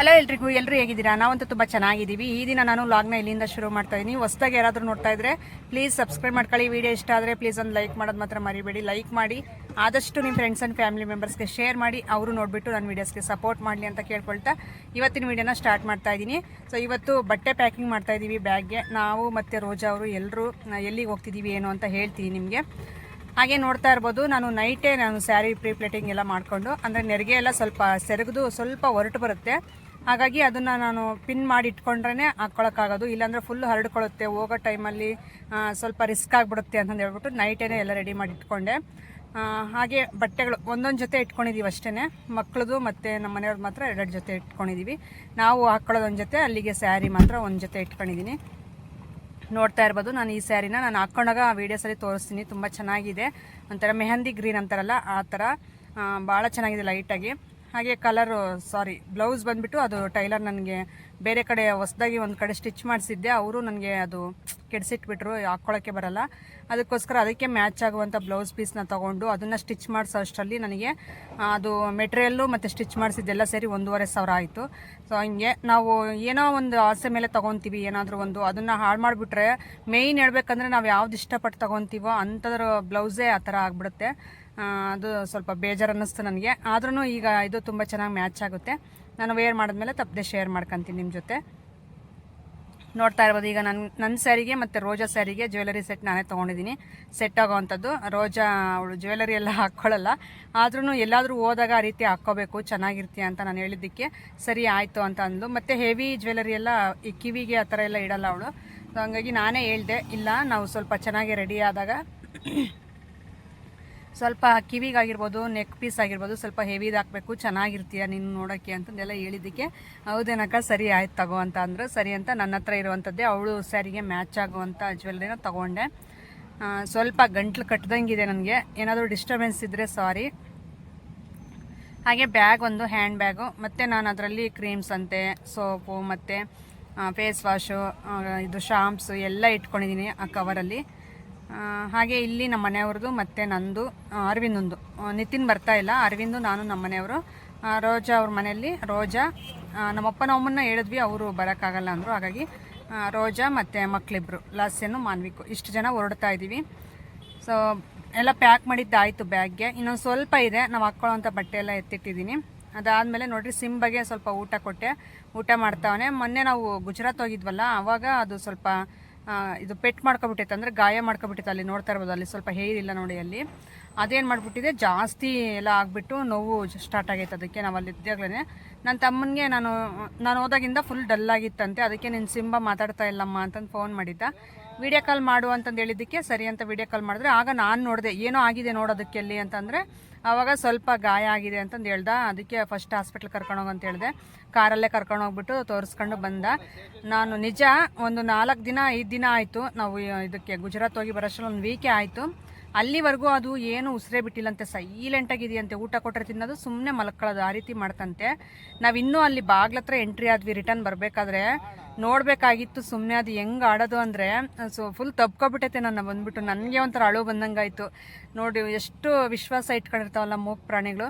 Hello ಎಲ್ರಿಗೂ ಎಲ್ಲರೂ ಹೇಗಿದ್ದೀರಾ? ನಾವಂತೂ ತುಂಬ ಚೆನ್ನಾಗಿದ್ದೀವಿ. ಈ ದಿನ ನಾನು ಲಾಗ್ನ ಇಲ್ಲಿಂದ ಶುರು ಮಾಡ್ತಾ ಇದ್ದೀನಿ ಹೊಸದಾಗಿ ಯಾರಾದರೂ ನೋಡ್ತಾ ಇದ್ರೆ ಪ್ಲೀಸ್ ಸಬ್ಸ್ಕ್ರೈಬ್ ಮಾಡ್ಕೊಳ್ಳಿ. ವಿಡಿಯೋ ಇಷ್ಟ ಆದರೆ ಪ್ಲೀಸ್ ಒಂದು ಲೈಕ್ ಮಾಡೋದು ಮಾತ್ರ ಮರಿಬೇಡಿ. ಲೈಕ್ ಮಾಡಿ, ಆದಷ್ಟು ನಿಮ್ಮ ಫ್ರೆಂಡ್ಸ್ ಆ್ಯಂಡ್ ಫ್ಯಾಮಿಲಿ ಮೆಂಬರ್ಸ್ಗೆ ಶೇರ್ ಮಾಡಿ, ಅವರು ನೋಡಿಬಿಟ್ಟು ನನ್ನ ವೀಡಿಯೋಸ್ಗೆ ಸಪೋರ್ಟ್ ಮಾಡಲಿ ಅಂತ ಕೇಳ್ಕೊಳ್ತಾ ಇವತ್ತಿನ ವಿಡಿಯೋನ ಸ್ಟಾರ್ಟ್ ಮಾಡ್ತಾ ಇದ್ದೀನಿ ಸೊ ಇವತ್ತು ಬಟ್ಟೆ ಪ್ಯಾಕಿಂಗ್ ಮಾಡ್ತಾ ಇದ್ದೀವಿ ಬ್ಯಾಗ್ಗೆ ನಾವು ಮತ್ತು ರೋಜಾ ಅವರು ಎಲ್ಲರೂ ಎಲ್ಲಿಗೆ ಹೋಗ್ತಿದ್ದೀವಿ ಏನು ಅಂತ ಹೇಳ್ತೀನಿ ನಿಮಗೆ. ಹಾಗೆ ನೋಡ್ತಾ ಇರ್ಬೋದು, ನಾನು ನೈಟೇ ನಾನು ಸ್ಯಾರಿ ಪ್ರೀ ಪ್ಲೇಟಿಂಗ್ ಎಲ್ಲ ಮಾಡಿಕೊಂಡು, ಅಂದರೆ ನೆರಿಗೆ ಎಲ್ಲ ಸ್ವಲ್ಪ, ಸೆರಗದು ಸ್ವಲ್ಪ ಹೊರಟು ಬರುತ್ತೆ. ಹಾಗಾಗಿ ಅದನ್ನು ನಾನು ಪಿನ್ ಮಾಡಿ ಇಟ್ಕೊಂಡ್ರೇ ಹಾಕ್ಕೊಳಕ್ಕಾಗೋದು ಇಲ್ಲಾಂದರೆ ಫುಲ್ ಹರಡ್ಕೊಳ್ಳುತ್ತೆ ಹೋಗೋ ಟೈಮಲ್ಲಿ ಸ್ವಲ್ಪ ರಿಸ್ಕ್ ಆಗಿಬಿಡುತ್ತೆ ಅಂತಂದು ಹೇಳ್ಬಿಟ್ಟು ನೈಟೇ ಎಲ್ಲ ರೆಡಿ ಮಾಡಿ ಇಟ್ಕೊಂಡೆ. ಹಾಗೆ ಬಟ್ಟೆಗಳು ಒಂದೊಂದು ಜೊತೆ ಇಟ್ಕೊಂಡಿದ್ದೀವಿ ಅಷ್ಟೇ ಮಕ್ಕಳದು ಮತ್ತು ನಮ್ಮ ಮನೆಯವ್ರದ್ದು ಮಾತ್ರ ಎರಡು ಜೊತೆ ಇಟ್ಕೊಂಡಿದ್ದೀವಿ ನಾವು ಹಾಕ್ಕೊಳ್ಳೋದೊಂದು ಜೊತೆ, ಅಲ್ಲಿಗೆ ಸ್ಯಾರಿ ಮಾತ್ರ ಒಂದು ಜೊತೆ ಇಟ್ಕೊಂಡಿದ್ದೀನಿ ನೋಡ್ತಾ ಇರ್ಬೋದು, ನಾನು ಈ ಸ್ಯಾರಿನ ನಾನು ಹಾಕ್ಕೊಂಡಾಗ ವೀಡಿಯೋಸಲ್ಲಿ ತೋರಿಸ್ತೀನಿ. ತುಂಬ ಚೆನ್ನಾಗಿದೆ. ಒಂಥರ ಮೆಹಂದಿ ಗ್ರೀನ್ ಅಂತಾರಲ್ಲ, ಆ ಥರ ಭಾಳ ಚೆನ್ನಾಗಿದೆ ಲೈಟಾಗಿ ಹಾಗೆ ಕಲರು ಸಾರಿ ಬ್ಲೌಸ್ ಬಂದುಬಿಟ್ಟು ಅದು ಟೈಲರ್ ನನಗೆ ಬೇರೆ ಕಡೆ ಹೊಸ್ದಾಗಿ ಒಂದು ಕಡೆ ಸ್ಟಿಚ್ ಮಾಡಿಸಿದ್ದೆ. ಅವರು ನನಗೆ ಅದು ಕೆಡಿಸಿಟ್ಬಿಟ್ರು ಹಾಕ್ಕೊಳ್ಳೋಕ್ಕೆ ಬರಲ್ಲ. ಅದಕ್ಕೋಸ್ಕರ ಅದಕ್ಕೆ ಮ್ಯಾಚ್ ಆಗುವಂಥ ಬ್ಲೌಸ್ ಪೀಸ್ನ ತೊಗೊಂಡು ಅದನ್ನು ಸ್ಟಿಚ್ ಮಾಡಿಸೋ ಅಷ್ಟರಲ್ಲಿ ನನಗೆ ಅದು ಮೆಟೀರಿಯಲ್ಲು ಮತ್ತು ಸ್ಟಿಚ್ ಮಾಡಿಸಿದ್ದೆಲ್ಲ ಸೇರಿ ಒಂದೂವರೆ ಸಾವಿರ ಆಯಿತು. ಸೊ ಹಿಂಗೆ ನಾವು ಏನೋ ಒಂದು ಆಸೆ ಮೇಲೆ ತೊಗೊತೀವಿ, ಏನಾದರೂ ಒಂದು ಅದನ್ನು ಹಾಳು ಮಾಡಿಬಿಟ್ರೆ ಮೇಯ್ನ್ ಹೇಳ್ಬೇಕಂದ್ರೆ ನಾವು ಯಾವ್ದು ಇಷ್ಟಪಟ್ಟು ತೊಗೊತೀವೋ ಅಂಥದ್ರ ಬ್ಲೌಸೇ ಆ ಥರ ಆಗಿಬಿಡುತ್ತೆ. ಅದು ಸ್ವಲ್ಪ ಬೇಜಾರು ಅನ್ನಿಸ್ತು ನನಗೆ. ಆದ್ರೂ ಈಗ ಇದು ತುಂಬ ಚೆನ್ನಾಗಿ ಮ್ಯಾಚ್ ಆಗುತ್ತೆ. ನಾನು ವೇರ್ ಮಾಡಿದ್ಮೇಲೆ ತಪ್ಪದೆ ಶೇರ್ ಮಾಡ್ಕೊತೀನಿ ನಿಮ್ಮ ಜೊತೆ. ನೋಡ್ತಾ ಇರ್ಬೋದು, ಈಗ ನನ್ನ ನನ್ನ ಸ್ಯಾರಿಗೆ ಮತ್ತು ರೋಜಾ ಸ್ಯಾರಿಗೆ ಜ್ಯುವೆಲರಿ ಸೆಟ್ ನಾನೇ ತೊಗೊಂಡಿದ್ದೀನಿ. ಸೆಟ್ ಆಗೋವಂಥದ್ದು ರೋಜಾ, ಅವಳು ಜ್ಯುವೆಲರಿ ಎಲ್ಲ ಹಾಕ್ಕೊಳ್ಳಲ್ಲ ಆದ್ರೂ ಎಲ್ಲಾದರೂ ಹೋದಾಗ ಆ ರೀತಿ ಹಾಕ್ಕೋಬೇಕು, ಚೆನ್ನಾಗಿರ್ತೀಯ ಅಂತ ನಾನು ಹೇಳಿದ್ದಕ್ಕೆ. ಸರಿ, ಆಯಿತು ಅಂತ ಅಂದ್ಲು. ಮತ್ತು ಹೆವಿ ಜ್ಯುವೆಲರಿ ಎಲ್ಲ, ಈ ಕಿವಿಗೆ ಆ ಥರ ಎಲ್ಲ ಇಡಲ್ಲ ಅವಳು. ಸೊ ಹಂಗಾಗಿ ನಾನೇ ಹೇಳ್ದೆ, ಇಲ್ಲ, ನಾವು ಸ್ವಲ್ಪ ಚೆನ್ನಾಗಿ ರೆಡಿ ಆದಾಗ ಸ್ವಲ್ಪ ಕಿವಿಗಾಗಿರ್ಬೋದು ನೆಕ್ ಪೀಸ್ ಆಗಿರ್ಬೋದು ಸ್ವಲ್ಪ ಹೆವಿದು ಹಾಕಬೇಕು, ಚೆನ್ನಾಗಿರ್ತೀಯ ನೀನು ನೋಡೋಕ್ಕೆ ಅಂತಂದೆಲ್ಲ ಹೇಳಿದ್ದಕ್ಕೆ ಹೌದೇನಕ್ಕ ಸರಿ ಆಯ್ತು ತಗೋ ಅಂತ ಅಂದರು. ಸರಿ ಅಂತ ನನ್ನ ಹತ್ರ ಇರುವಂಥದ್ದೇ ಅವಳು ಸ್ಯಾರಿಗೆ ಮ್ಯಾಚ್ ಆಗುವಂಥ ಜ್ಯುವೆಲ್ಲರಿನ ತೊಗೊಂಡೆ. ಸ್ವಲ್ಪ ಗಂಟ್ಲು ಕಟ್ಟದಂಗಿದೆ ನನಗೆ. ಏನಾದರೂ ಡಿಸ್ಟರ್ಬೆನ್ಸ್ ಇದ್ದರೆ ಸಾರಿ ಹಾಗೆ ಬ್ಯಾಗ್ ಒಂದು ಹ್ಯಾಂಡ್ ಬ್ಯಾಗು ಮತ್ತು ನಾನು ಅದರಲ್ಲಿ ಕ್ರೀಮ್ಸ್ ಅಂತೆ ಸೋಪು ಮತ್ತು ಫೇಸ್ ವಾಶು ಇದು ಶಾಂಪ್ಸು ಎಲ್ಲ ಇಟ್ಕೊಂಡಿದ್ದೀನಿ ಆ ಕವರಲ್ಲಿ ಹಾಗೆ ಇಲ್ಲಿ ನಮ್ಮ ಮನೆಯವ್ರದ್ದು ಮತ್ತು ನಂದು ಅರವಿಂದಂದು. ನಿತಿನ್ ಬರ್ತಾ ಇಲ್ಲ. ಅರವಿಂದು, ನಾನು ನಮ್ಮ ಮನೆಯವರು. ರೋಜಾ ಅವ್ರ ಮನೆಯಲ್ಲಿ, ರೋಜಾ. ನಮ್ಮ ನಮ್ಮಪ್ಪ ನಮ್ಮನ್ನ ಹೇಳಿದ್ವಿ, ಅವರು ಬರೋಕ್ಕಾಗಲ್ಲ ಅಂದರು. ಹಾಗಾಗಿ ರೋಜಾ ಮತ್ತು ಮಕ್ಕಳಿಬ್ರು ಲಾಸ್ಯನು ಮಾನ್ವಿಕು. ಇಷ್ಟು ಜನ ಹೊರಡ್ತಾ ಇದ್ದೀವಿ ಸೊ ಎಲ್ಲ ಪ್ಯಾಕ್ ಮಾಡಿದ್ದಾಯಿತು ಬ್ಯಾಗ್ಗೆ. ಇನ್ನೊಂದು ಸ್ವಲ್ಪ ಇದೆ. ನಾವು ಹಾಕ್ಕೊಳ್ಳೋಂಥ ಬಟ್ಟೆ ಎಲ್ಲ ಎತ್ತಿಟ್ಟಿದ್ದೀನಿ. ಅದಾದಮೇಲೆ ನೋಡಿರಿ, ಸಿಮ್ ಬಗ್ಗೆ ಸ್ವಲ್ಪ ಊಟ ಕೊಟ್ಟೆ. ಊಟ ಮಾಡ್ತಾವನೆ. ಮೊನ್ನೆ ನಾವು ಗುಜರಾತ್ ಹೋಗಿದ್ವಲ್ಲ ಆವಾಗ ಅದು ಸ್ವಲ್ಪ ಇದು ಪೆಟ್ ಮಾಡ್ಕೊಬಿಟ್ಟೈತೆ ಅಂದರೆ ಗಾಯ ಮಾಡ್ಕೊಬಿಟ್ಟಿತ್ತು ಅಲ್ಲಿ ನೋಡ್ತಾ ಇರ್ಬೋದು, ಅಲ್ಲಿ ಸ್ವಲ್ಪ ಹೇರ್ ಇಲ್ಲ ನೋಡಿ ಅಲ್ಲಿ. ಅದೇನು ಮಾಡಿಬಿಟ್ಟಿದೆ, ಜಾಸ್ತಿ ಎಲ್ಲ ಆಗಿಬಿಟ್ಟು ನೋವು ಸ್ಟಾರ್ಟ್ ಆಗೈತೆ ಅದಕ್ಕೆ ನಾವು ಅಲ್ಲಿ ಇದ್ದಾಗಲೇ ನನ್ನ ತಮ್ಮನಿಗೆ ನಾನು ನಾನು ಹೋದಾಗಿಂದ ಫುಲ್ ಡಲ್ ಆಗಿತ್ತಂತೆ, ಅದಕ್ಕೆ ನಿನ್ನ ಸಿಂಬ ಮಾತಾಡ್ತಾ ಇಲ್ಲಮ್ಮ ಅಂತಂದು ಫೋನ್ ಮಾಡಿದ್ದ. ವಿಡಿಯೋ ಕಾಲ್ ಮಾಡು ಅಂತಂದು ಹೇಳಿದ್ದಕ್ಕೆ ಸರಿ ಅಂತ ವಿಡಿಯೋ ಕಾಲ್ ಮಾಡಿದ್ರೆ, ಆಗ ನಾನು ನೋಡಿದೆ, ಏನೋ ಆಗಿದೆ ನೋಡೋದಕ್ಕೆ ಎಲ್ಲಿ? ಅಂತಂದರೆ ಆವಾಗ ಸ್ವಲ್ಪ ಗಾಯ ಆಗಿದೆ ಅಂತಂದು ಹೇಳ್ದ. ಅದಕ್ಕೆ ಫಸ್ಟ್ ಹಾಸ್ಪಿಟ್ಲ್ ಕರ್ಕೊಂಡೋಗಿ ಅಂತ ಹೇಳಿದೆ. ಕಾರಲ್ಲೇ ಕರ್ಕೊಂಡು ಹೋಗ್ಬಿಟ್ಟು ತೋರಿಸ್ಕೊಂಡು ಬಂದ. ನಾನು ನಿಜ, ಒಂದು ನಾಲ್ಕು ದಿನ, ಐದು ದಿನ ಆಯಿತು ನಾವು ಇದಕ್ಕೆ ಗುಜರಾತ್ ಹೋಗಿ ಬರೋಷ್ಟರಲ್ಲಿ ಒಂದು ವೀಕೆ ಆಯಿತು. ಅಲ್ಲಿವರೆಗೂ ಅದು ಏನು ಉಸಿರೇ ಬಿಟ್ಟಿಲ್ಲಂತೆ ಸೈಲೆಂಟ್ ಆಗಿದೆಯಂತೆ, ಊಟ ಕೊಟ್ಟರೆ ತಿನ್ನೋದು ಸುಮ್ಮನೆ ಮಲ್ಕೊಳ್ಳೋದು, ಆ ರೀತಿ ಮಾಡ್ತಂತೆ. ನಾವು ಇನ್ನೂ ಅಲ್ಲಿ ಬಾಗ್ಲತ್ರ ಎಂಟ್ರಿ ಆದ್ವಿ ರಿಟರ್ನ್ ಬರಬೇಕಾದ್ರೆ. ನೋಡಬೇಕಾಗಿತ್ತು ಸುಮ್ಮನೆ ಅದು ಹೆಂಗೆ ಆಡೋದು ಅಂದರೆ, ಸೊ ಫುಲ್ ತಬ್ಕೊಬಿಟ್ಟೈತೆ ನನ್ನ ಬಂದ್ಬಿಟ್ಟು. ನನಗೆ ಒಂಥರ ಅಳು ಬಂದಂಗಾಯಿತು. ನೋಡಿ, ಎಷ್ಟು ವಿಶ್ವಾಸ ಇಟ್ಕೊಂಡಿರ್ತಾವಲ್ಲ ಮೂಕ್ ಪ್ರಾಣಿಗಳು.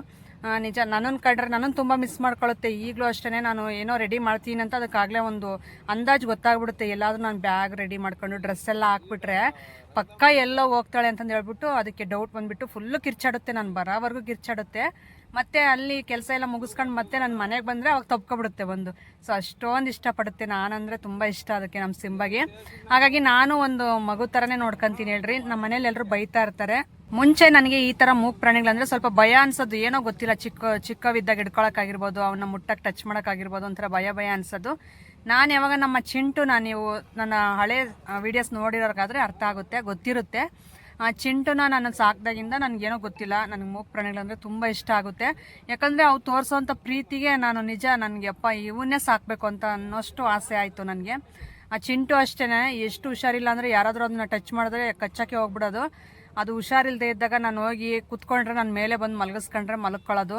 ನಿಜ ನನ್ನನ್ನು ಕಂಡ್ರೆ ನನ್ನನ್ನು ತುಂಬ ಮಿಸ್ ಮಾಡ್ಕೊಳ್ಳುತ್ತೆ. ಈಗಲೂ ಅಷ್ಟೇ ನಾನು ಏನೋ ರೆಡಿ ಮಾಡ್ತೀನಿ ಅಂತ ಅದಕ್ಕಾಗಲೇ ಒಂದು ಅಂದಾಜು ಗೊತ್ತಾಗ್ಬಿಡುತ್ತೆ. ಎಲ್ಲಾದರೂ ನಾನು ಬ್ಯಾಗ್ ರೆಡಿ ಮಾಡ್ಕೊಂಡು ಡ್ರೆಸ್ ಎಲ್ಲ ಹಾಕ್ಬಿಟ್ರೆ. ಪಕ್ಕ ಎಲ್ಲೋ ಹೋಗ್ತಾಳೆ ಅಂತಂದು ಹೇಳ್ಬಿಟ್ಟು ಅದಕ್ಕೆ ಡೌಟ್ ಬಂದ್ಬಿಟ್ಟು ಫುಲ್ಲು ಕಿರ್ಚಾಡುತ್ತೆ ನಾನು ಬರೋವರೆಗೂ ಕಿರ್ಚಾಡುತ್ತೆ. ಮತ್ತೆ ಅಲ್ಲಿ ಕೆಲಸ ಎಲ್ಲ ಮುಗಿಸ್ಕೊಂಡು ಮತ್ತೆ ನನ್ನ ಮನೆಗೆ ಬಂದರೆ ಅವಾಗ ತಪ್ಕೊಬಿಡುತ್ತೆ ಒಂದು ಸೊ ಅಷ್ಟೊಂದು ಇಷ್ಟಪಡುತ್ತೆ ನಾನಂದರೆ ತುಂಬ ಇಷ್ಟ ಅದಕ್ಕೆ ನಮ್ಮ ಸಿಂಬಗೆ. ಹಾಗಾಗಿ ನಾನು ಒಂದು ಮಗು ಥರನೇ ನೋಡ್ಕೊಂತೀನಿ ಹೇಳ್ರಿ. ನಮ್ಮ ಮನೇಲಿ ಎಲ್ಲರೂ ಬೈತಾ ಇರ್ತಾರೆ. ಮುಂಚೆ ನನಗೆ ಈ ಥರ ಮೂಕ್ ಪ್ರಾಣಿಗಳಂದರೆ ಸ್ವಲ್ಪ ಭಯ ಅನ್ಸೋದು. ಏನೋ ಗೊತ್ತಿಲ್ಲ ಚಿಕ್ಕ ಚಿಕ್ಕವಿದ್ದಾಗ ಹಿಡ್ಕೊಳಕ್ಕಾಗಿರ್ಬೋದು ಅವನ್ನ ಮುಟ್ಟಕ್ಕೆ ಟಚ್ ಮಾಡೋಕ್ಕಾಗಿರ್ಬೋದು, ಒಂಥರ ಭಯ ಭಯ ಅನ್ಸೋದು. ನಾನು ಯಾವಾಗ ನಮ್ಮ ಚಿಂಟು ನಾನು ನೀವು ನನ್ನ ಹಳೆ ವಿಡಿಯೋಸ್ ನೋಡಿರೋರ್ಗಾದ್ರೆ ಅರ್ಥ ಆಗುತ್ತೆ, ಗೊತ್ತಿರುತ್ತೆ. ಆ, ಚಿಂಟುನ ನಾನು ಸಾಕಿದಾಗಿಂದ ನನಗೇನೋ ಗೊತ್ತಿಲ್ಲ. ನನಗೆ ಮೂಕ್ ಪ್ರಾಣಿಗಳಂದರೆ ತುಂಬ ಇಷ್ಟ ಆಗುತ್ತೆ. ಯಾಕಂದರೆ ಅವು ತೋರಿಸೋವಂಥ ಪ್ರೀತಿಗೆ ನಾನು ನಿಜ ನನಗೆ, ಅಪ್ಪ, ಇವನ್ನೇ ಸಾಕಬೇಕು ಅಂತ ಅನ್ನೋಷ್ಟು ಆಸೆ ಆಯಿತು ನನಗೆ. ಆ ಚಿಂಟು ಅಷ್ಟೇ ಎಷ್ಟು ಹುಷಾರಿಲ್ಲ ಅಂದರೆ ಯಾರಾದರೂ ಅದನ್ನ ಟಚ್ ಮಾಡಿದ್ರೆ ಕಚ್ಚಕ್ಕೆ ಹೋಗ್ಬಿಡೋದು. ಅದು ಹುಷಾರಿಲ್ಲದೆ ಇದ್ದಾಗ ನಾನು ಹೋಗಿ ಕುತ್ಕೊಂಡ್ರೆ ನನ್ನ ಮೇಲೆ ಬಂದು ಮಲಗಿಸ್ಕೊಂಡ್ರೆ ಮಲ್ಕೊಳ್ಳೋದು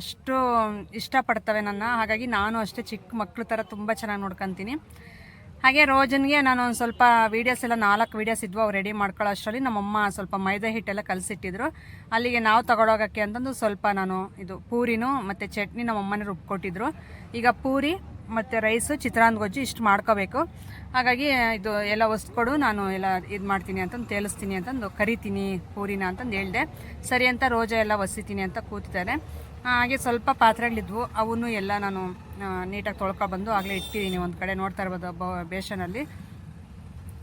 ಅಷ್ಟು ಇಷ್ಟಪಡ್ತವೆ ನನ್ನ. ಹಾಗಾಗಿ ನಾನು ಅಷ್ಟೇ ಚಿಕ್ಕ ಮಕ್ಕಳು ಥರ ತುಂಬ ಚೆನ್ನಾಗಿ ನೋಡ್ಕೊತೀನಿ. ಹಾಗೆ ರೋಜನ್ಗೆ ನಾನು ಒಂದು ಸ್ವಲ್ಪ ವೀಡಿಯೋಸ್ ಎಲ್ಲ ನಾಲ್ಕು ವೀಡಿಯೋಸ್ ಇದ್ವು ಅವ್ರು ರೆಡಿ ಮಾಡ್ಕೊಳ್ಳೋ ಅಷ್ಟರಲ್ಲಿ ನಮ್ಮಮ್ಮ ಸ್ವಲ್ಪ ಮೈದಾ ಹಿಟ್ಟೆಲ್ಲ ಕಲಸಿಟ್ಟಿದ್ರು. ಅಲ್ಲಿಗೆ ನಾವು ತಗೊಳೋಗೋಕ್ಕೆ ಅಂತಂದು ಸ್ವಲ್ಪ ನಾನು ಇದು ಪೂರಿನೂ ಮತ್ತು ಚಟ್ನಿ ನಮ್ಮಮ್ಮನೇ ರುಬ್ಕೊಟ್ಟಿದ್ರು. ಈಗ ಪೂರಿ ಮತ್ತು ರೈಸು ಚಿತ್ರಾನ್ನ ಗೊಜ್ಜು ಇಷ್ಟು ಮಾಡ್ಕೋಬೇಕು. ಹಾಗಾಗಿ ಇದು ಎಲ್ಲ ಹೊಸ್ಕೊಡು ನಾನು ಎಲ್ಲ ಇದು ಮಾಡ್ತೀನಿ ಅಂತಂದು ತೇಲಿಸ್ತೀನಿ ಅಂತಂದು ಕರಿತೀನಿ ಪೂರಿನ ಅಂತಂದು ಹೇಳಿದೆ. ಸರಿ ಅಂತ ರೋಜಾ ಎಲ್ಲ ಒಸಿತೀನಿ ಅಂತ ಕೂತಿದ್ದಾರೆ. ಹಾಗೆ ಸ್ವಲ್ಪ ಪಾತ್ರೆಗಳಿದ್ವು. ಅವನ್ನೂ ಎಲ್ಲ ನಾನು ನೀಟಾಗಿ ತೊಳ್ಕೊಬಂದು ಆಗಲೇ ಇಟ್ಟಿದ್ದೀನಿ ಒಂದು ಕಡೆ ನೋಡ್ತಾ ಇರ್ಬೋದು ಬ ಬೇಷನಲ್ಲಿ.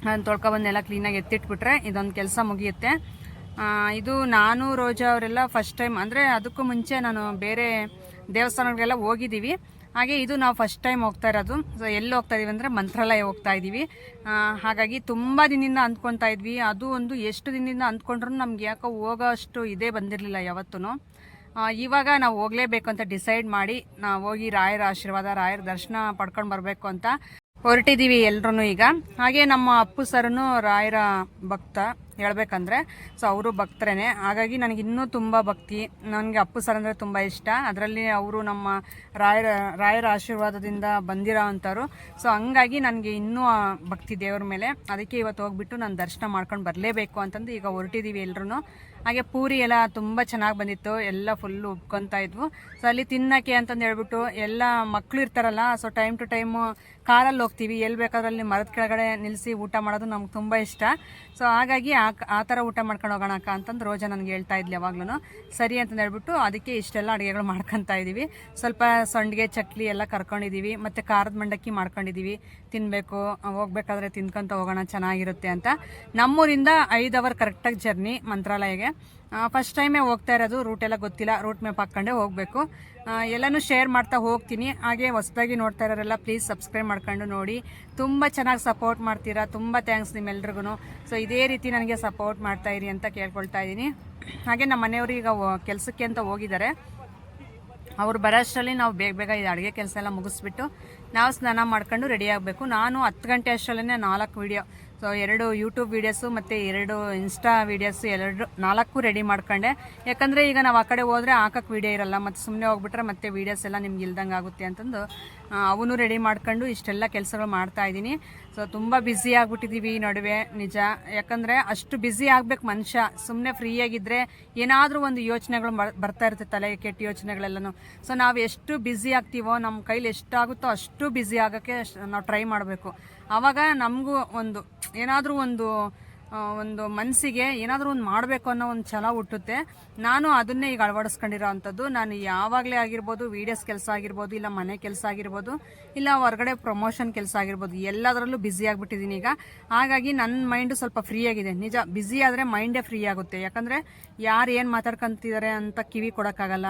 ನಾನು ತೊಳ್ಕೊಬಂದೆಲ್ಲ ಕ್ಲೀನಾಗಿ ಎತ್ತಿಟ್ಬಿಟ್ರೆ ಇದೊಂದು ಕೆಲಸ ಮುಗಿಯುತ್ತೆ. ಇದು ನಾನು, ರೋಜಾ ಅವರೆಲ್ಲ ಫಸ್ಟ್ ಟೈಮ್ ಅಂದರೆ ಅದಕ್ಕೂ ಮುಂಚೆ ನಾನು ಬೇರೆ ದೇವಸ್ಥಾನಗಳಿಗೆಲ್ಲ ಹೋಗಿದ್ದೀವಿ. ಹಾಗೆ ಇದು ನಾವು ಫಸ್ಟ್ ಟೈಮ್ ಹೋಗ್ತಾ ಇರೋದು. ಸೊ ಎಲ್ಲಿ ಹೋಗ್ತಾ ಇದೀವಿ ಅಂದರೆ ಮಂತ್ರಾಲಯ ಹೋಗ್ತಾ ಇದ್ದೀವಿ ಹಾಗಾಗಿ ತುಂಬ ದಿನದಿಂದ ಅಂದ್ಕೊತಾ ಇದ್ವಿ. ಅದು ಒಂದು ಎಷ್ಟು ದಿನದಿಂದ ಅಂದ್ಕೊಂಡ್ರೂ ನಮ್ಗೆ ಯಾಕೋ ಹೋಗೋ ಅಷ್ಟು ಇದೇ ಬಂದಿರಲಿಲ್ಲ ಯಾವತ್ತೂ ಇವಾಗ ನಾವು ಹೋಗಲೇಬೇಕು ಅಂತ ಡಿಸೈಡ್ ಮಾಡಿ, ನಾವು ಹೋಗಿ ರಾಯರ ಆಶೀರ್ವಾದ, ರಾಯರ ದರ್ಶನ ಪಡ್ಕೊಂಡು ಬರಬೇಕು ಅಂತ. ಹೊರಟಿದ್ದೀವಿ ಎಲ್ರೂ ಈಗ. ಹಾಗೆ ನಮ್ಮ ಅಪ್ಪು ಸರ್ನು ರಾಯರ ಭಕ್ತ ಹೇಳ್ಬೇಕಂದ್ರೆ, ಸೊ ಅವರು ಭಕ್ತರೇನೆ. ಹಾಗಾಗಿ ನನಗೆ ಇನ್ನೂ ತುಂಬ ಭಕ್ತಿ. ನನಗೆ ಅಪ್ಪು ಸರ್ ಅಂದರೆ ತುಂಬ ಇಷ್ಟ. ಅದರಲ್ಲಿ ಅವರು ನಮ್ಮ ರಾಯರ ರಾಯರ ಆಶೀರ್ವಾದದಿಂದ ಬಂದಿರೋ ಅಂಥವ್ರು. ಸೊ ಹಂಗಾಗಿ ನನಗೆ ಇನ್ನೂ ಭಕ್ತಿ ದೇವ್ರ ಮೇಲೆ. ಅದಕ್ಕೆ ಇವತ್ತು ಹೋಗ್ಬಿಟ್ಟು ನಾನು ದರ್ಶನ ಮಾಡ್ಕೊಂಡು ಬರಲೇಬೇಕು ಅಂತಂದು ಈಗ ಹೊರಟಿದ್ದೀವಿ ಎಲ್ಲರೂ ಹಾಗೆ ಪೂರಿ ಎಲ್ಲ ತುಂಬ ಚೆನ್ನಾಗಿ ಬಂದಿತ್ತು. ಎಲ್ಲ ಫುಲ್ಲು ಉಬ್ಕೊತಾ ಇದ್ವು. ಸೊ ಅಲ್ಲಿ ತಿನ್ನಕ್ಕೆ ಅಂತಂದು ಹೇಳ್ಬಿಟ್ಟು ಎಲ್ಲ ಮಕ್ಕಳು ಇರ್ತಾರಲ್ಲ, ಸೊ ಟೈಮ್ ಟು ಟೈಮು ಕಾರಲ್ಲಿ ಹೋಗ್ತೀವಿ. ಎಲ್ಲಿ ಬೇಕಾದ್ರೂ ಅಲ್ಲಿ ಮರದ ಕೆಳಗಡೆ ನಿಲ್ಲಿಸಿ ಊಟ ಮಾಡೋದು ನಮ್ಗೆ ತುಂಬ ಇಷ್ಟ. ಸೊ ಹಾಗಾಗಿ ಆ ಆ ಥರ ಊಟ ಮಾಡ್ಕೊಂಡು ಹೋಗೋಣ ಅಕ್ಕ ಅಂತಂದು ರೋಜಾ ನನಗೆ ಹೇಳ್ತಾ ಇದ್ಲಿ ಯಾವಾಗ್ಲೂ ಸರಿ ಅಂತಂದು ಹೇಳ್ಬಿಟ್ಟು ಅದಕ್ಕೆ ಇಷ್ಟೆಲ್ಲ ಅಡುಗೆಗಳು ಮಾಡ್ಕೊತಾ ಇದ್ದೀವಿ ಸ್ವಲ್ಪ ಸಂಡಿಗೆ, ಚಕ್ಲಿ ಎಲ್ಲ ಕರ್ಕೊಂಡಿದ್ದೀವಿ ಮತ್ತು ಖಾರದ ಮಂಡಕ್ಕಿ ಮಾಡ್ಕೊಂಡಿದ್ದೀವಿ ತಿನ್ನಬೇಕು ಹೋಗ್ಬೇಕಾದ್ರೆ ತಿನ್ಕೊಂತ ಹೋಗೋಣ, ಚೆನ್ನಾಗಿರುತ್ತೆ ಅಂತ. ನಮ್ಮೂರಿಂದ ಐದು ಅವರ್ ಕರೆಕ್ಟಾಗಿ ಜರ್ನಿ ಮಂತ್ರಾಲಯಗೆ. ಫಸ್ಟ್ ಟೈಮೇ ಹೋಗ್ತಾ ಇರೋದು ರೂಟ್ ಎಲ್ಲ ಗೊತ್ತಿಲ್ಲ ರೂಟ್ ಮ್ಯಾಪ್ ಹಾಕ್ಕೊಂಡೇ ಹೋಗಬೇಕು. ಎಲ್ಲನೂ ಶೇರ್ ಮಾಡ್ತಾ ಹೋಗ್ತೀನಿ. ಹಾಗೆ ಹೊಸದಾಗಿ ನೋಡ್ತಾ ಇರೋರೆಲ್ಲ ಪ್ಲೀಸ್ ಸಬ್ಸ್ಕ್ರೈಬ್ ಮಾಡ್ಕೊಂಡು ನೋಡಿ. ತುಂಬ ಚೆನ್ನಾಗಿ ಸಪೋರ್ಟ್ ಮಾಡ್ತೀರಾ, ತುಂಬ ಥ್ಯಾಂಕ್ಸ್ ನಿಮ್ಮೆಲ್ರಿಗೂ ಸೊ ಇದೇ ರೀತಿ ನನಗೆ ಸಪೋರ್ಟ್ ಮಾಡ್ತಾ ಇರಿ ಅಂತ ಕೇಳ್ಕೊಳ್ತಾ ಇದ್ದೀನಿ. ಹಾಗೆ ನಮ್ಮ ಮನೆಯವರು ಈಗ ಕೆಲಸಕ್ಕೆ ಅಂತ ಹೋಗಿದ್ದಾರೆ. ಅವ್ರು ಬರೋಷ್ಟರಲ್ಲಿ ನಾವು ಬೇಗ ಬೇಗ ಇದು ಅಡುಗೆ ಕೆಲಸ ಎಲ್ಲ ಮುಗಿಸ್ಬಿಟ್ಟು ನಾವು ಸ್ನಾನ ಮಾಡ್ಕೊಂಡು ರೆಡಿ ಆಗಬೇಕು. ನಾನು ಹತ್ತು ಗಂಟೆ ಅಷ್ಟರಲ್ಲೇ ನಾಲ್ಕು ವೀಡಿಯೋ ಸೊ ಎರಡು ಯೂಟ್ಯೂಬ್ ವೀಡಿಯೋಸು ಮತ್ತು ಎರಡು ಇನ್ಸ್ಟಾ ವೀಡಿಯೋಸು ಎರಡು ನಾಲ್ಕು ರೆಡಿ ಮಾಡ್ಕೊಂಡೆ. ಯಾಕಂದರೆ ಈಗ ನಾವು ಆ ಕಡೆ ಹೋದರೆ ಹಾಕಕ್ಕೆ ವೀಡಿಯೋ ಇರಲ್ಲ, ಮತ್ತು ಸುಮ್ಮನೆ ಹೋಗ್ಬಿಟ್ರೆ ಮತ್ತೆ ವೀಡಿಯೋಸ್ ಎಲ್ಲ ನಿಮ್ಗೆ ಇಲ್ದಂಗೆ ಆಗುತ್ತೆ ಅಂತಂದು ಅವನು ರೆಡಿ ಮಾಡ್ಕೊಂಡು ಇಷ್ಟೆಲ್ಲ ಕೆಲಸಗಳು ಮಾಡ್ತಾ ಇದ್ದೀನಿ. ಸೊ ತುಂಬ ಬ್ಯುಸಿ ಆಗಿಬಿಟ್ಟಿದ್ದೀವಿ ನಡುವೆ, ನಿಜ. ಯಾಕಂದರೆ ಅಷ್ಟು ಬ್ಯುಸಿ ಆಗಬೇಕು ಮನುಷ್ಯ ಸುಮ್ಮನೆ ಫ್ರೀಯಾಗಿದ್ದರೆ ಏನಾದರೂ ಒಂದು ಯೋಚನೆಗಳು ಬರ್- ಬರ್ತಾ ಇರುತ್ತೆ ತಲೆ ಕೆಟ್ಟ ಯೋಚನೆಗಳೆಲ್ಲನೂ. ಸೊ ನಾವು ಎಷ್ಟು ಬ್ಯುಸಿ ಆಗ್ತೀವೋ ನಮ್ಮ ಕೈಲಿ ಎಷ್ಟಾಗುತ್ತೋ ಅಷ್ಟು ಬ್ಯುಸಿ ಆಗೋಕ್ಕೆ ನಾವು ಟ್ರೈ ಮಾಡಬೇಕು. ಆವಾಗ ನಮಗೂ ಒಂದು ಏನಾದರೂ ಒಂದು ಒಂದು ಮನಸ್ಸಿಗೆ ಏನಾದರೂ ಒಂದು ಮಾಡಬೇಕು ಅನ್ನೋ ಒಂದು ಛಲ ಹುಟ್ಟುತ್ತೆ. ನಾನು ಅದನ್ನೇ ಈಗ ಅಳವಡಿಸ್ಕೊಂಡಿರೋ ಅಂಥದ್ದು ನಾನು ಯಾವಾಗಲೇ ಆಗಿರ್ಬೋದು ವೀಡಿಯೋಸ್ ಕೆಲಸ ಆಗಿರ್ಬೋದು, ಇಲ್ಲ ಮನೆ ಕೆಲಸ ಆಗಿರ್ಬೋದು, ಇಲ್ಲ ಹೊರಗಡೆ ಪ್ರಮೋಷನ್ ಕೆಲಸ ಆಗಿರ್ಬೋದು, ಎಲ್ಲದರಲ್ಲೂ ಬ್ಯುಸಿ ಆಗಿಬಿಟ್ಟಿದ್ದೀನಿ ಈಗ. ಹಾಗಾಗಿ ನನ್ನ ಮೈಂಡು ಸ್ವಲ್ಪ ಫ್ರೀ ಆಗಿದೆ. ನಿಜ, ಬ್ಯುಸಿ ಆದರೆ ಮೈಂಡೇ ಫ್ರೀ ಆಗುತ್ತೆ. ಯಾಕಂದರೆ ಯಾರು ಏನು ಮಾತಾಡ್ಕೊಂತಿದ್ದಾರೆ ಅಂತ ಕಿವಿ ಕೊಡೋಕ್ಕಾಗಲ್ಲ.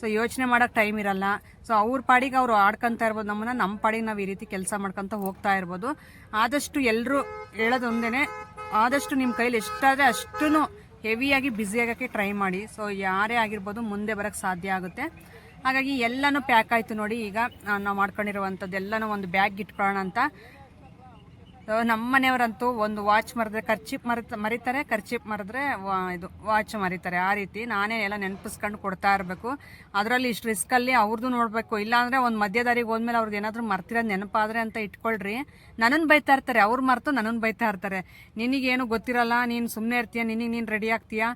ಸೊ, ಯೋಚನೆ ಮಾಡೋಕೆ ಟೈಮ್ ಇರಲ್ಲ. ಸೊ, ಅವ್ರ ಪಾಡಿಗೆ ಅವರು ಆಡ್ಕೊಂತ ಇರ್ಬೋದು. ನಮ್ಮನ್ನ ನಮ್ಮ ಪಾಡಿಗೆ ನಾವು ಈ ರೀತಿ ಕೆಲಸ ಮಾಡ್ಕೊತ ಹೋಗ್ತಾ ಇರ್ಬೋದು. ಆದಷ್ಟು ಎಲ್ಲರೂ ಹೇಳೋದು ಒಂದೇ ಆದಷ್ಟು ನಿಮ್ಮ ಕೈಲಿ ಎಷ್ಟಾದರೆ ಅಷ್ಟೂ ಹೆವಿಯಾಗಿ ಬ್ಯುಸಿ ಆಗೋಕ್ಕೆ ಟ್ರೈ ಮಾಡಿ. ಸೊ ಯಾರೇ ಆಗಿರ್ಬೋದು ಮುಂದೆ ಬರೋಕ್ಕೆ ಸಾಧ್ಯ ಆಗುತ್ತೆ. ಹಾಗಾಗಿ ಎಲ್ಲನೂ ಪ್ಯಾಕ್ ಆಯಿತು ನೋಡಿ, ಈಗ ನಾವು ಮಾಡ್ಕೊಂಡಿರುವಂಥದ್ದು ಎಲ್ಲನೂ ಒಂದು ಬ್ಯಾಗ್ ಇಟ್ಕೊಳ್ಳೋಣ ಅಂತ. ನಮ್ಮ ಮನೆಯವರಂತೂ ಒಂದು ವಾಚ್ ಮರೆದ್ರೆ ಖರ್ಚಿಪ್ ಮರಿತ, ಮರಿತಾರೆ ಖರ್ಚಿಪ್ ಮರೆದ್ರೆ ಇದು, ವಾಚ್ ಮರಿತಾರೆ. ಆ ರೀತಿ ನಾನೇ ಎಲ್ಲ ನೆನಪಿಸ್ಕೊಂಡು ಕೊಡ್ತಾ ಇರಬೇಕು. ಅದರಲ್ಲಿ ಇಷ್ಟು ರಿಸ್ಕಲ್ಲಿ ಅವ್ರದ್ದು ನೋಡಬೇಕು. ಇಲ್ಲಾಂದರೆ ಒಂದು ಮಧ್ಯದಾರಿಗೆ ಹೋದ್ಮೇಲೆ ಅವ್ರದ್ದು ಏನಾದರೂ ಮರ್ತಿರೋದು ನೆನಪಾದರೆ ಅಂತ ಇಟ್ಕೊಳ್ರಿ. ನನ್ನನ್ನು ಬೈತಾ ಇರ್ತಾರೆ. ಅವ್ರು ಮರೆತು ನನ್ನನ್ನು ಬೈತಾ ಇರ್ತಾರೆ. ನಿನಗೇನು ಗೊತ್ತಿರಲ್ಲ? ನೀನು ಸುಮ್ಮನೆ ಇರ್ತೀಯ? ನಿನಗೆ ನೀನು ರೆಡಿ ಆಗ್ತೀಯಾ?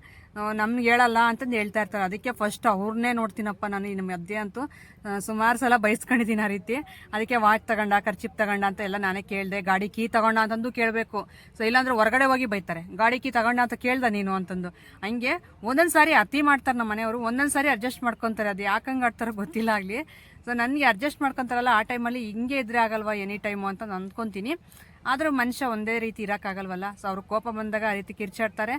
ನಮ್ಗೆ ಹೇಳಲ್ಲ ಅಂತಂದು ಹೇಳ್ತಾ ಇರ್ತಾರೆ. ಅದಕ್ಕೆ ಫಸ್ಟ್ ಅವ್ರನ್ನೇ ನೋಡ್ತೀನಪ್ಪ ನಾನು ಇನ್ನು ಮಧ್ಯೆ ಅಂತೂ. ಸುಮಾರು ಸಲ ಬೈಸ್ಕೊಂಡಿದ್ದೀನಿ ಆ ರೀತಿ. ಅದಕ್ಕೆ ವಾಚ್ ತಗೊಂಡ ಖರ್ಚಿಪ್ ತಗೊಂಡ ಅಂತ ಎಲ್ಲ ನಾನೇ ಕೇಳಿದೆ. ಗಾಡಿ ಕೀ ತಗೊಂಡ ಅಂತಂದು ಕೇಳಬೇಕು. ಸೊ ಇಲ್ಲಾಂದ್ರೆ ಹೊರಗಡೆ ಹೋಗಿ ಬೈತಾರೆ. ಗಾಡಿ ಕೀ ತಗೊಂಡ ಅಂತ ಕೇಳ್ದ ನೀನು ಅಂತಂದು. ಹಂಗೆ ಒಂದೊಂದು ಸಾರಿ ಅತಿ ಮಾಡ್ತಾರೆ ನಮ್ಮ ಮನೆಯವರು. ಒಂದೊಂದು ಸಾರಿ ಅಡ್ಜಸ್ಟ್ ಮಾಡ್ಕೊತಾರೆ. ಅದು ಯಾಕಂಗೆ ಆಡ್ತಾರೋ ಗೊತ್ತಿಲ್ಲ ಆಗಲಿ. ಸೊ ನನಗೆ ಅಡ್ಜಸ್ಟ್ ಮಾಡ್ಕೊತಾರಲ್ಲ, ಆ ಟೈಮಲ್ಲಿ ಹಿಂಗೆ ಇದ್ರೆ ಆಗಲ್ವಾ ಎನಿ ಟೈಮು ಅಂತ ನಾನು ಅಂದ್ಕೊತೀನಿ ಆದರೂ ಮನುಷ್ಯ ಒಂದೇ ರೀತಿ ಇರೋಕ್ಕಾಗಲ್ವಲ್ಲ ಸೊ ಅವ್ರು ಕೋಪ ಬಂದಾಗ ಆ ರೀತಿ ಕಿರ್ಚಾಡ್ತಾರೆ.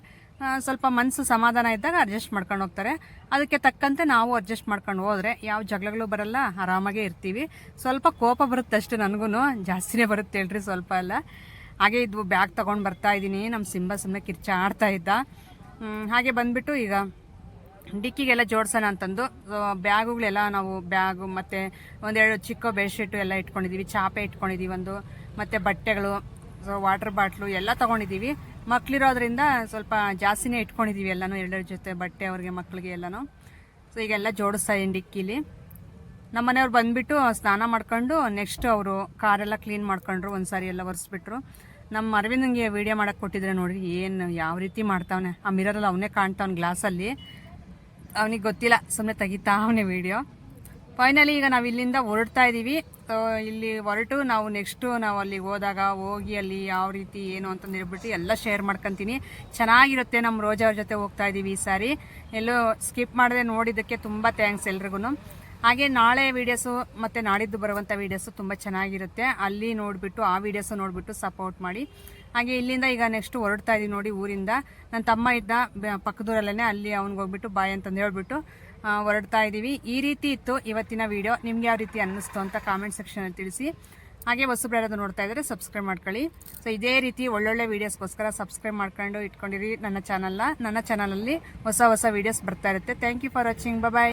ಸ್ವಲ್ಪ ಮನಸ್ಸು ಸಮಾಧಾನ ಇದ್ದಾಗ ಅಡ್ಜಸ್ಟ್ ಮಾಡ್ಕೊಂಡು ಹೋಗ್ತಾರೆ. ಅದಕ್ಕೆ ತಕ್ಕಂತೆ ನಾವು ಅಡ್ಜಸ್ಟ್ ಮಾಡ್ಕೊಂಡು ಹೋದರೆ ಯಾವ ಜಗಳಗಳು ಬರಲ್ಲ, ಆರಾಮಾಗೇ ಇರ್ತೀವಿ. ಸ್ವಲ್ಪ ಕೋಪ ಬರುತ್ತೆ ಅಷ್ಟೇ ನನಗೂ ಜಾಸ್ತಿನೇ ಬರುತ್ತೆ ಹೇಳ್ರಿ ಸ್ವಲ್ಪ ಎಲ್ಲ. ಹಾಗೆ ಇದು ಬ್ಯಾಗ್ ತೊಗೊಂಡು ಬರ್ತಾ ಇದ್ದೀನಿ. ನಮ್ಮ ಸಿಂಬ ಸುಮ್ಮನೆ ಕಿರ್ಚ ಆಡ್ತಾ ಇದ್ದ ಹಾಗೆ ಬಂದ್ಬಿಟ್ಟು ಈಗ ಡಿಕ್ಕಿಗೆಲ್ಲ ಜೋಡಿಸೋಣ ಅಂತಂದು. ಬ್ಯಾಗುಗಳೆಲ್ಲ ನಾವು ಬ್ಯಾಗು ಮತ್ತು ಒಂದೆರಡು ಚಿಕ್ಕ ಬೆಡ್ಶೀಟು ಎಲ್ಲ ಇಟ್ಕೊಂಡಿದ್ದೀವಿ ಚಾಪೆ ಇಟ್ಕೊಂಡಿದ್ದೀವಿ ಒಂದು. ಮತ್ತು ಬಟ್ಟೆಗಳು ಸೊ ವಾಟರ್ ಬಾಟ್ಲು ಎಲ್ಲ ತೊಗೊಂಡಿದ್ದೀವಿ ಮಕ್ಳಿರೋದ್ರಿಂದ ಸ್ವಲ್ಪ ಜಾಸ್ತಿನೇ ಇಟ್ಕೊಂಡಿದ್ದೀವಿ ಎಲ್ಲನೂ ಎರಡರ ಜೊತೆ ಬಟ್ಟೆ ಅವ್ರಿಗೆ ಮಕ್ಕಳಿಗೆ ಎಲ್ಲನೂ. ಸೊ ಈಗೆಲ್ಲ ಜೋಡಿಸ್ತಾ ಇದ್ದೀನಿ ಡಿಕ್ಕಿಲಿ. ನಮ್ಮ ಮನೆಯವ್ರು ಬಂದುಬಿಟ್ಟು ಸ್ನಾನ ಮಾಡ್ಕೊಂಡು ನೆಕ್ಸ್ಟ್ ಅವರು ಕಾರೆಲ್ಲ ಕ್ಲೀನ್ ಮಾಡ್ಕೊಂಡ್ರು, ಒಂದ್ಸಾರಿ ಎಲ್ಲ ಒರೆಸ್ಬಿಟ್ರು. ನಮ್ಮ ಅರವಿಂದಂಗೆ ವೀಡಿಯೋ ಮಾಡಕ್ಕೆ ಕೊಟ್ಟಿದ್ರೆ ನೋಡಿ ಏನು ಯಾವ ರೀತಿ ಮಾಡ್ತಾವನೆ. ಆ ಮಿರರಲ್ಲಿ ಅವನೇ ಕಾಣ್ತಾವ್ನ ಗ್ಲಾಸಲ್ಲಿ ಅವನಿಗೆ ಗೊತ್ತಿಲ್ಲ ಸುಮ್ಮನೆ ತೆಗಿತಾ ಅವನೇ ವಿಡಿಯೋ ಫೈನಲಿ ಈಗ ನಾವು ಇಲ್ಲಿಂದ ಹೊರಡ್ತಾ ಇದ್ದೀವಿ ಇಲ್ಲಿ ಹೊರಟು ನಾವು ನೆಕ್ಸ್ಟು ನಾವು ಅಲ್ಲಿಗೆ ಹೋದಾಗ ಹೋಗಿ ಅಲ್ಲಿ ಯಾವ ರೀತಿ, ಏನು ಅಂತಂದು ಹೇಳ್ಬಿಟ್ಟು ಎಲ್ಲ ಶೇರ್ ಮಾಡ್ಕೊತೀನಿ. ಚೆನ್ನಾಗಿರುತ್ತೆ ನಮ್ಮ ರೋಜಾ ಅವ್ರ ಜೊತೆ ಹೋಗ್ತಾ ಇದ್ದೀವಿ ಈ ಸಾರಿ. ಎಲ್ಲೋ ಸ್ಕಿಪ್ ಮಾಡದೆ ನೋಡಿದ್ದಕ್ಕೆ ತುಂಬ ಥ್ಯಾಂಕ್ಸ್ ಎಲ್ರಿಗೂ ಹಾಗೆ ನಾಳೆ ವೀಡಿಯೋಸು ಮತ್ತು ನಾಡಿದ್ದು ಬರುವಂಥ ವೀಡಿಯೋಸು ತುಂಬ ಚೆನ್ನಾಗಿರುತ್ತೆ. ಅಲ್ಲಿ ನೋಡಿಬಿಟ್ಟು, ಆ ವೀಡಿಯೋಸು ನೋಡಿಬಿಟ್ಟು ಸಪೋರ್ಟ್ ಮಾಡಿ. ಹಾಗೆ ಇಲ್ಲಿಂದ ಈಗ ನೆಕ್ಸ್ಟ್ ಹೊರಡ್ತಾ ಇದ್ದೀವಿ ನೋಡಿ ಊರಿಂದ. ನನ್ನ ತಮ್ಮ ಇದ್ದ ಪಕ್ಕದೂರಲ್ಲೇ ಅಲ್ಲಿ ಅವ್ನಿಗೆ ಹೋಗ್ಬಿಟ್ಟು ಬಾಯ್ ಅಂತಂದು ಹೇಳ್ಬಿಟ್ಟು ಹೊರಡ್ತಾ ಇದ್ದೀವಿ ಈ ರೀತಿ ಇತ್ತು ಇವತ್ತಿನ ವಿಡಿಯೋ ನಿಮ್ಗೆ ಯಾವ ರೀತಿ ಅನ್ನಿಸ್ತು ಅಂತ ಕಾಮೆಂಟ್ ಸೆಕ್ಷನಲ್ಲಿ ತಿಳಿಸಿ. ಹಾಗೆ ಹೊಸಬ್ರು ನೋಡ್ತಾ ಇದ್ರೆ ಸಬ್ಸ್ಕ್ರೈಬ್ ಮಾಡ್ಕೊಳ್ಳಿ. ಸೊ ಇದೇ ರೀತಿ ಒಳ್ಳೊಳ್ಳೆ ವೀಡಿಯೋಸ್ಗೋಸ್ಕರ ಸಬ್ಸ್ಕ್ರೈಬ್ ಮಾಡ್ಕೊಂಡು ಇಟ್ಕೊಂಡಿರಿ ನನ್ನ ಚಾನಲ್ನ ನನ್ನ ಚಾನಲಲ್ಲಿ ಹೊಸ ಹೊಸ ವೀಡಿಯೋಸ್ ಬರ್ತಾ ಇರುತ್ತೆ. Thank you for watching bye